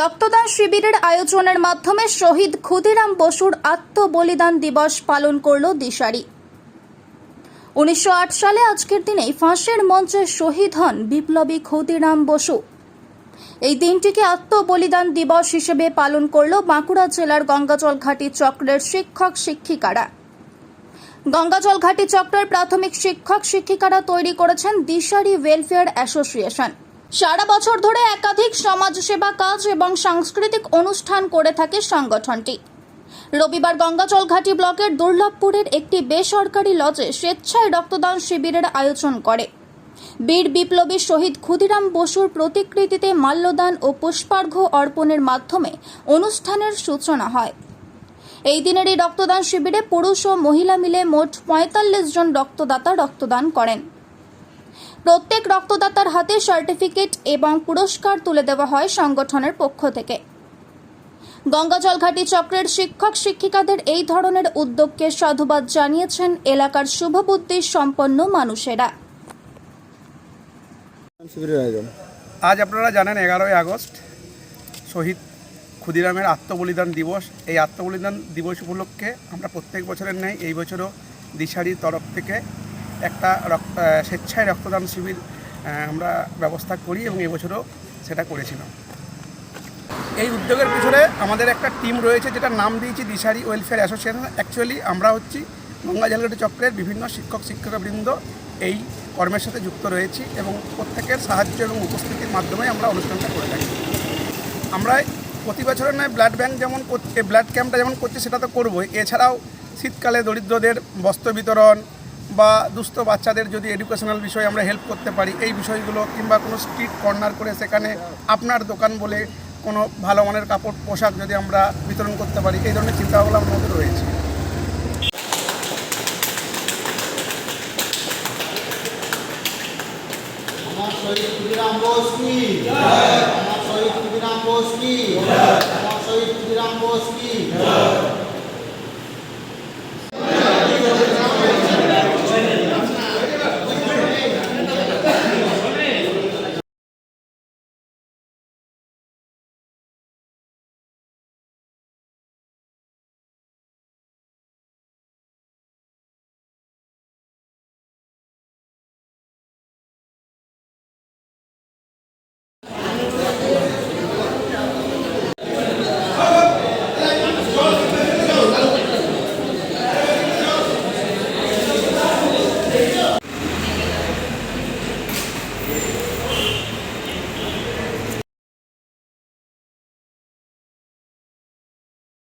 রক্তদান শিবিরের আয়োজনের মাধ্যমে শহীদ ক্ষুদিরাম বসুর আত্মবলিদান দিবস পালন করল দিশারি। উনিশশো আট সালে আজকের দিনেই ফাঁসের মঞ্চে শহীদ হন বিপ্লবী ক্ষুদিরাম বসু। এই দিনটিকে আত্মবলিদান দিবস হিসেবে পালন করল বাঁকুড়া জেলার গঙ্গাজল ঘাটি চক্রের শিক্ষক শিক্ষিকারা। গঙ্গাজল ঘাটি চক্রের প্রাথমিক শিক্ষক শিক্ষিকারা তৈরি করেছেন দিশারি ওয়েলফেয়ার অ্যাসোসিয়েশন সারা বছর ধরে একাধিক সমাজসেবা কাজ এবং সাংস্কৃতিক অনুষ্ঠান করে থাকে সংগঠনটি। রবিবার গঙ্গাজল ঘাটি ব্লকের দুর্লভপুরের একটি বেসরকারি লজে স্বেচ্ছায় রক্তদান শিবিরের আয়োজন করে। বীর বিপ্লবী শহীদ ক্ষুদিরাম বসুর প্রতিকৃতিতে মাল্যদান ও পুষ্পার্ঘ্য অর্পণের মাধ্যমে অনুষ্ঠানের সূচনা হয়। এই দিনের এই রক্তদান শিবিরে পুরুষ ও মহিলা মিলে মোট পঁয়তাল্লিশ জন রক্তদাতা রক্তদান করেন। প্রত্যেক রক্তদাতার হাতে সার্টিফিকেট এবং পুরস্কার তুলে দেওয়া হয় সংগঠনের পক্ষ থেকে। গঙ্গাজলঘাটি চক্রের শিক্ষক শিক্ষিকাদের এই ধরনের উদ্যোগকে সাধুবাদ জানিয়েছেন এলাকার শুভবুদ্ধি সম্পন্ন মানুষেরা। আজ আপনারা জানেন এগারোই আগস্ট শহীদ ক্ষুদিরামের আত্মবলিদান দিবস। এই আত্মবলিদান দিবস উপলক্ষে আমরা প্রত্যেক বছরের ন্যায় এই বছরও দিশারির তরফ থেকে একটা রক্ত স্বেচ্ছায় রক্তদান শিবির আমরা ব্যবস্থা করি এবং এবছরও সেটা করেছিলাম। এই উদ্যোগের পিছনে আমাদের একটা টিম রয়েছে যেটা নাম দিয়েছি দিশারি ওয়েলফেয়ার অ্যাসোসিয়েশন। অ্যাকচুয়ালি আমরা হচ্ছি গঙ্গা জালগাটি চক্রের বিভিন্ন শিক্ষক, শিক্ষকবৃন্দ এই কর্মের সাথে যুক্ত রয়েছি এবং প্রত্যেকের সাহায্য এবং উপস্থিতির মাধ্যমে আমরা অনুষ্ঠানটা করে থাকি। আমরা প্রতি বছরের নয় ব্লাড ব্যাংক যেমন করছে ব্লাড ক্যাম্পটা যেমন করছে, সেটা তো করবোই। এছাড়াও শীতকালে দরিদ্রদের বস্ত্র বিতরণ বা দুস্থ বাচ্চাদের যদি এডুকেশনাল বিষয়ে আমরা হেল্প করতে পারি, এই বিষয়গুলো কিংবা কোনো স্ট্রিট কর্নার করে সেখানে আপনার দোকান বলে কোনো ভালো মানের কাপড়, পোশাক যদি আমরা বিতরণ করতে পারি, এই ধরনের চিন্তাভাবনা আমার মধ্যে রয়েছে। আমার শহীদ ক্ষুদিরাম বোস কি আমার শহীদ ক্ষুদিরাম বোস কি আমার শহীদ ক্ষুদিরাম বোস কি